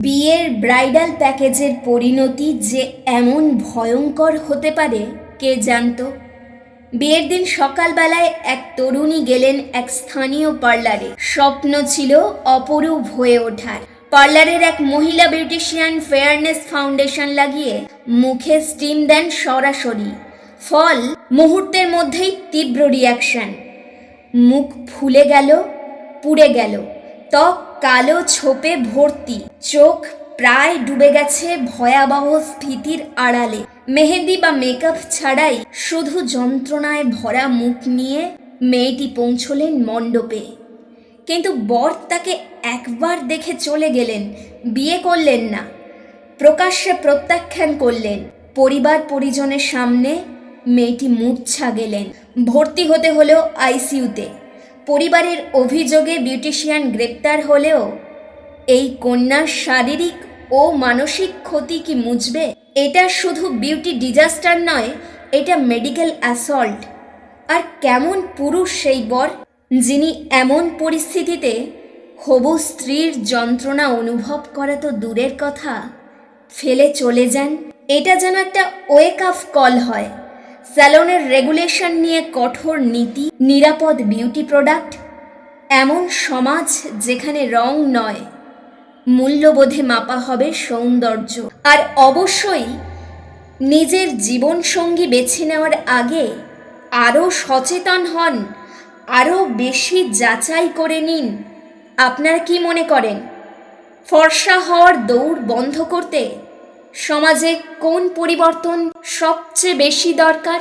বিয়ের ব্রাইডাল প্যাকেজের পরিণতি যে এমন ভয়ঙ্কর হতে পারে, কে জানতো? বিয়ের দিন সকালবেলায় এক তরুণী গেলেন এক স্থানীয় পার্লারে। স্বপ্ন ছিল অপরূপ হয়ে ওঠার। পার্লারের এক মহিলা বিউটিশিয়ান ফেয়ারনেস ফাউন্ডেশন লাগিয়ে মুখে স্টিম দেন সরাসরি। ফল মুহূর্তের মধ্যেই তীব্র রিয়াকশন মুখ ফুলে গেল, পুড়ে গেল। ত্বক কালো ছোপে ভর্তি। চোখ প্রায় ডুবে গেছে ভয়াবহ স্ফীতির আড়ালে। মেহেদি বা মেকআপ ছাড়াই শুধু যন্ত্রণায় ভরা মুখ নিয়ে মেয়েটি পৌঁছলেন মণ্ডপে। কিন্তু বর তাকে একবার দেখে চলে গেলেন, বিয়ে করলেন না। প্রকাশ্যে প্রত্যাখ্যান করলেন, পরিবার পরিজনের সামনে মেয়েটি মূর্ছা গেলেন। ভর্তি হতে হলো আইসিইউতে পরিবারের অভিযোগে বিউটিশিয়ান গ্রেপ্তার হলেও এই কন্যার শারীরিক ও মানসিক ক্ষতি কি মুছবে? এটা শুধু বিউটি ডিজাস্টার নয়, এটা মেডিকেল অ্যাসল্ট। আর কেমন পুরুষ সেই বর? যিনি এমন পরিস্থিতিতে হবু স্ত্রীর যন্ত্রণা অনুভব করা তো দূরের কথা। ফেলে চলে যান। এটা যেন একটা ওয়েক আপ কল হয়। স্যালনের রেগুলেশন নিয়ে কঠোর নীতি, নিরাপদ বিউটি প্রোডাক্ট, এমন সমাজ যেখানে রং নয়, মূল্যবোধে মাপা হবে সৌন্দর্য। আর অবশ্যই নিজের জীবনসঙ্গী বেছে নেওয়ার আগে আরও সচেতন হন, আরও বেশি যাচাই করে নিন। আপনারা কি মনে করেন? ফর্সা হওয়ার দৌড় বন্ধ করতে সমাজে কোন পরিবর্তন সবচেয়ে বেশি দরকার?